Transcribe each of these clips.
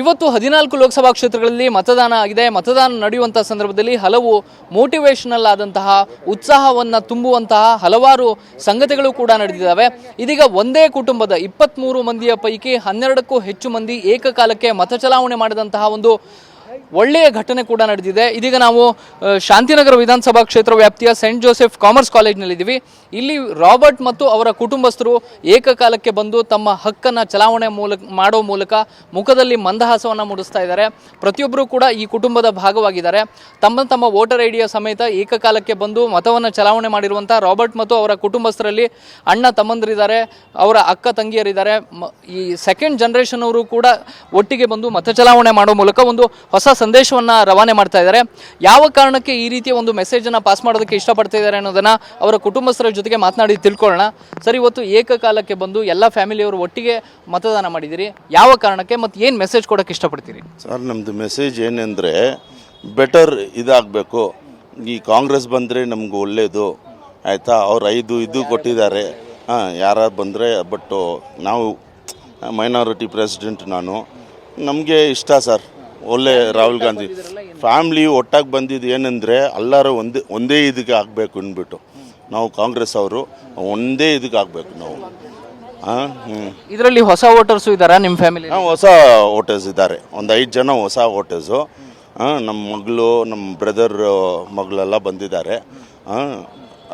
ಇವತ್ತು ಹದಿನಾಲ್ಕು ಲೋಕಸಭಾ ಕ್ಷೇತ್ರಗಳಲ್ಲಿ ಮತದಾನ ಆಗಿದೆ. ಮತದಾನ ನಡೆಯುವಂತಹ ಸಂದರ್ಭದಲ್ಲಿ ಹಲವು ಮೋಟಿವೇಶನಲ್ ಆದಂತಹ ಉತ್ಸಾಹವನ್ನು ತುಂಬುವಂತಹ ಹಲವಾರು ಸಂಗತಿಗಳು ಕೂಡ ನಡೆದಿದ್ದಾವೆ. ಇದೀಗ ಒಂದೇ ಕುಟುಂಬದ ಇಪ್ಪತ್ತ್ಮೂರು ಮಂದಿಯ ಪೈಕಿ ಹನ್ನೆರಡಕ್ಕೂ ಹೆಚ್ಚು ಮಂದಿ ಏಕಕಾಲಕ್ಕೆ ಮತ ಚಲಾವಣೆ ಮಾಡಿದಂತಹ ಒಂದು ಒಳ್ಳೆಯ ಘಟನೆ ಕೂಡ ನಡೆದಿದೆ. ಇದೀಗ ನಾವು ಶಾಂತಿನಗರ ವಿಧಾನಸಭಾ ಕ್ಷೇತ್ರ ವ್ಯಾಪ್ತಿಯ ಸೆಂಟ್ ಜೋಸೆಫ್ ಕಾಮರ್ಸ್ ಕಾಲೇಜ್ನಲ್ಲಿದ್ದೀವಿ ಇಲ್ಲಿ ರಾಬರ್ಟ್ ಮತ್ತು ಅವರ ಕುಟುಂಬಸ್ಥರು ಏಕಕಾಲಕ್ಕೆ ಬಂದು ತಮ್ಮ ಹಕ್ಕನ್ನು ಚಲಾವಣೆ ಮೂಲಕ, ಮಾಡೋ ಮೂಲಕ ಮುಖದಲ್ಲಿ ಮಂದಹಾಸವನ್ನು ಮೂಡಿಸ್ತಾ ಇದ್ದಾರೆ. ಪ್ರತಿಯೊಬ್ಬರು ಕೂಡ ಈ ಕುಟುಂಬದ ಭಾಗವಾಗಿದ್ದಾರೆ. ತಮ್ಮ ತಮ್ಮ ವೋಟರ್ ಐಡಿಯ ಸಮೇತ ಏಕಕಾಲಕ್ಕೆ ಬಂದು ಮತವನ್ನು ಚಲಾವಣೆ ಮಾಡಿರುವಂಥ ರಾಬರ್ಟ್ ಮತ್ತು ಅವರ ಕುಟುಂಬಸ್ಥರಲ್ಲಿ ಅಣ್ಣ ತಮ್ಮಂದಿರಿದ್ದಾರೆ, ಅವರ ಅಕ್ಕ ತಂಗಿಯರಿದ್ದಾರೆ. ಈ ಸೆಕೆಂಡ್ ಜನರೇಷನ್ ಅವರು ಕೂಡ ಒಟ್ಟಿಗೆ ಬಂದು ಮತ ಚಲಾವಣೆ ಮಾಡೋ ಮೂಲಕ ಒಂದು ಹೊಸ ಸಂದೇಶವನ್ನ ರವಾನೆ ಮಾಡ್ತಾ ಇದ್ದಾರೆ. ಯಾವ ಕಾರಣಕ್ಕೆ ಈ ರೀತಿಯ ಒಂದು ಮೆಸೇಜ್ ಅನ್ನ ಪಾಸ್ ಮಾಡೋದಕ್ಕೆ ಇಷ್ಟಪಡ್ತಾ ಇದ್ದಾರೆ ಅನ್ನೋದನ್ನ ಅವರ ಕುಟುಂಬಸ್ಥರ ಜೊತೆಗೆ ಮಾತನಾಡಿ ತಿಳ್ಕೊಳ್ಳೋಣ. ಸರ್, ಇವತ್ತು ಏಕಕಾಲಕ್ಕೆ ಬಂದು ಎಲ್ಲ ಫ್ಯಾಮಿಲಿಯವರು ಒಟ್ಟಿಗೆ ಮತದಾನ ಮಾಡಿದಿರಿ ಯಾವ ಕಾರಣಕ್ಕೆ ಮತ್ತು ಏನು ಮೆಸೇಜ್ ಕೊಡೋಕೆ ಇಷ್ಟಪಡ್ತೀರಿ? ಸರ್ ನಮ್ಮದು ಮೆಸೇಜ್ ಏನಂದರೆ ಬೆಟರ್ ಇದಾಗಬೇಕು. ಈ ಕಾಂಗ್ರೆಸ್ ಬಂದರೆ ನಮ್ಗೆ ಒಳ್ಳೆಯದು ಆಯಿತಾ? ಅವ್ರು ಐದು ಇದು ಕೊಟ್ಟಿದ್ದಾರೆ. ಹಾಂ ಯಾರು ಬಂದರೆ, ಬಟ್ಟು ನಾವು ಮೈನಾರಿಟಿ ಪ್ರೆಸಿಡೆಂಟ್ ನಾನು. ನಮಗೆ ಇಷ್ಟ ಸರ್. ಒಳ್ಳೆ ರಾಹುಲ್ ಗಾಂಧಿ. ಫ್ಯಾಮ್ಲಿ ಒಟ್ಟಾಗಿ ಬಂದಿದ್ದು ಏನಂದರೆ ಎಲ್ಲರೂ ಒಂದೇ ಒಂದೇ ಇದಕ್ಕೆ ಆಗಬೇಕು ಅಂದ್ಬಿಟ್ಟು. ನಾವು ಕಾಂಗ್ರೆಸ್ ಅವರು ಒಂದೇ ಇದಕ್ಕೆ ಆಗಬೇಕು ನಾವು. ಹಾಂ ಹ್ಞೂ ಇದರಲ್ಲಿ ಹೊಸ ವೋಟರ್ಸು ಇದ್ದಾರಾ ನಿಮ್ಮ ಫ್ಯಾಮಿಲಿ ನಾವು ಹೊಸ ವೋಟರ್ಸ್ ಇದ್ದಾರೆ ಒಂದು ಐದು ಜನ ಹೊಸ ವೋಟರ್ಸು. ನಮ್ಮ ಮಗಳು ನಮ್ಮ ಬ್ರದರ್ ಮಗಳೆಲ್ಲ ಬಂದಿದ್ದಾರೆ. ಹಾಂ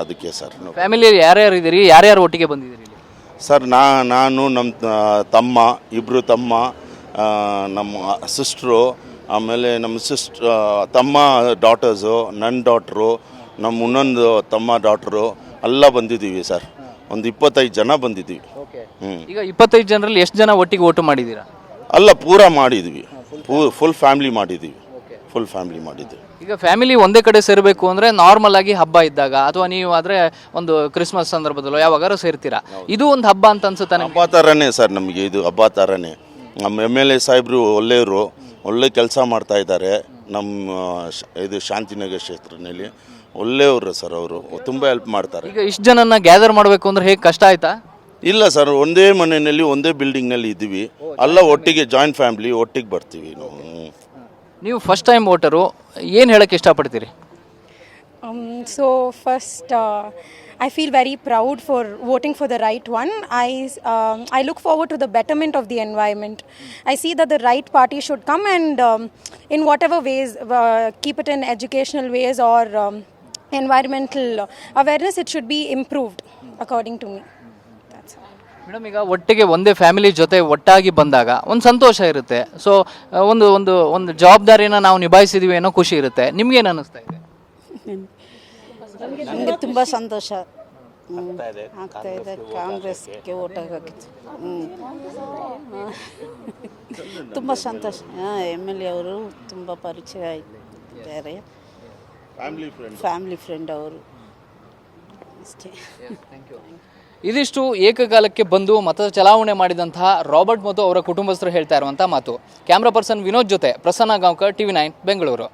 ಅದಕ್ಕೆ ಸರ್ ಫ್ಯಾಮಿಲಿಯಲ್ಲಿ ಯಾರ್ಯಾರು ಇದ್ದೀರಿ? ಯಾರ್ಯಾರು ಒಟ್ಟಿಗೆ ಬಂದಿದ್ದೀರಿ ಇಲ್ಲಿ? ಸರ್ ನಾ ನಾನು ನಮ್ಮ ತಮ್ಮ ಇಬ್ಬರು ತಮ್ಮ ನಮ್ಮ ಸಿಸ್ಟ್ರು ಆಮೇಲೆ ನಮ್ಮ ಸಿಸ್ಟ್ ತಮ್ಮ ಡಾಟರ್ಸು ನನ್ನ ಡಾಟ್ರು ನಮ್ಮ ಇನ್ನೊಂದು ತಮ್ಮ ಡಾಟ್ರು ಎಲ್ಲ ಬಂದಿದ್ದೀವಿ ಸರ್ ಒಂದು ಇಪ್ಪತ್ತೈದು ಜನ ಬಂದಿದ್ದೀವಿ. ಹ್ಞೂ ಈಗ ಇಪ್ಪತ್ತೈದು ಜನರಲ್ಲಿ ಎಷ್ಟು ಜನ ಒಟ್ಟಿಗೆ ಓಟು ಮಾಡಿದ್ದೀರಾ? ಅಲ್ಲ ಪೂರ ಮಾಡಿದ್ವಿ. ಫುಲ್ ಫ್ಯಾಮಿಲಿ ಮಾಡಿದ್ದೀವಿ. ಫುಲ್ ಫ್ಯಾಮಿಲಿ ಮಾಡಿದ್ದೀವಿ. ಈಗ ಫ್ಯಾಮಿಲಿ ಒಂದೇ ಕಡೆ ಸೇರಬೇಕು ಅಂದರೆ ನಾರ್ಮಲ್ ಆಗಿ ಹಬ್ಬ ಇದ್ದಾಗ ಅಥವಾ ನೀವು ಆದರೆ ಒಂದು ಕ್ರಿಸ್ಮಸ್ ಸಂದರ್ಭದಲ್ಲೋ ಯಾವಾಗಾರು ಸೇರ್ತೀರಾ? ಇದು ಒಂದು ಹಬ್ಬ ಅಂತ ಅನ್ಸುತ್ತಾ ಹಬ್ಬ ಥರನೇ ಸರ್ ನಮಗೆ ಇದು ಹಬ್ಬ ಥರನೇ ನಮ್ಮ ಎಂ ಎಲ್ ಎ ಸಾಹೇಬರು ಒಳ್ಳೆಯವರು ಒಳ್ಳೆ ಕೆಲಸ ಮಾಡ್ತಾ ಇದ್ದಾರೆ. ನಮ್ಮ ಶ- ಇದು ಶಾಂತಿನಗರ ಕ್ಷೇತ್ರದಲ್ಲಿ. ಒಳ್ಳೆಯವರು ಸರ್ ಅವರು ತುಂಬ ಹೆಲ್ಪ್ ಮಾಡ್ತಾರೆ. ಈಗ ಇಷ್ಟು ಜನನ ಗ್ಯಾದರ್ ಮಾಡಬೇಕು ಅಂದ್ರೆ ಹೇಗೆ ಕಷ್ಟ ಆಯ್ತಾ? ಇಲ್ಲ ಸರ್ ಒಂದೇ ಮನೆಯಲ್ಲಿ ಒಂದೇ ಬಿಲ್ಡಿಂಗ್ನಲ್ಲಿ ಇದ್ದೀವಿ. ಅಲ್ಲ ಒಟ್ಟಿಗೆ ಜಾಯಿಂಟ್ ಫ್ಯಾಮಿಲಿ ಒಟ್ಟಿಗೆ ಬರ್ತೀವಿ ನಾವು. ನೀವು ಫಸ್ಟ್ ಟೈಮ್ ವೋಟರು ಏನು ಹೇಳಕ್ಕೆ ಇಷ್ಟಪಡ್ತೀರಿ? So so first, uh, I feel very proud for voting for the right one. I um, I look forward to the betterment of the environment. I see that the right party should come and, um, in whatever ways, uh, keep it in educational ways or um, environmental awareness, it should be improved, according to me. That's all. Madam ಈಗ ಒಟ್ಟಿಗೆ ಒಂದೇ family ಜೊತೆ ಒಟ್ಟಾಗಿ ಬಂದಾಗ ಒಂದು ಸಂತೋಷ ಇರುತ್ತೆ so ಒಂದು ಒಂದು ಒಂದು ಜವಾಬ್ದಾರಿನ ನಾವು ನಿಭಾಯಿಸಿದೀವಿ ಅನ್ನೋ ಖುಷಿ ಇರುತ್ತೆ ನಿಮ್ಗೇನು ಅನ್ನಿಸ್ತಾ ಇದೆ ನನಗೆ ತುಂಬ ಸಂತೋಷ. ಆಗ್ತಾ ಇದೆ. ಕಾಂಗ್ರೆಸ್ಗೆ ಓಟ್ ಹಾಕಿತ್ತು ಹ್ಞೂ ತುಂಬ ಸಂತೋಷ. ಎಂ ಎಲ್ ಎ ಅವರು ತುಂಬ ಪರಿಚಯ ಇದ್ದಾರೆ ಫ್ಯಾಮಿಲಿ ಫ್ರೆಂಡ್ ಅವರು. ಅಷ್ಟೇ. ಇದಿಷ್ಟು ಏಕಕಾಲಕ್ಕೆ ಬಂದು ಮತ ಚಲಾವಣೆ ಮಾಡಿದಂತಹ ರಾಬರ್ಟ್ ಮತ್ತು ಅವರ ಕುಟುಂಬಸ್ಥರು ಹೇಳ್ತಾ ಇರುವಂತಹ ಮಾತು. ಕ್ಯಾಮ್ರಾ ಪರ್ಸನ್ ವಿನೋದ್ ಜೊತೆ ಪ್ರಸನ್ನ ಗಾಂವ್ಕರ್ ಟಿವಿ ನೈನ್ ಬೆಂಗಳೂರು.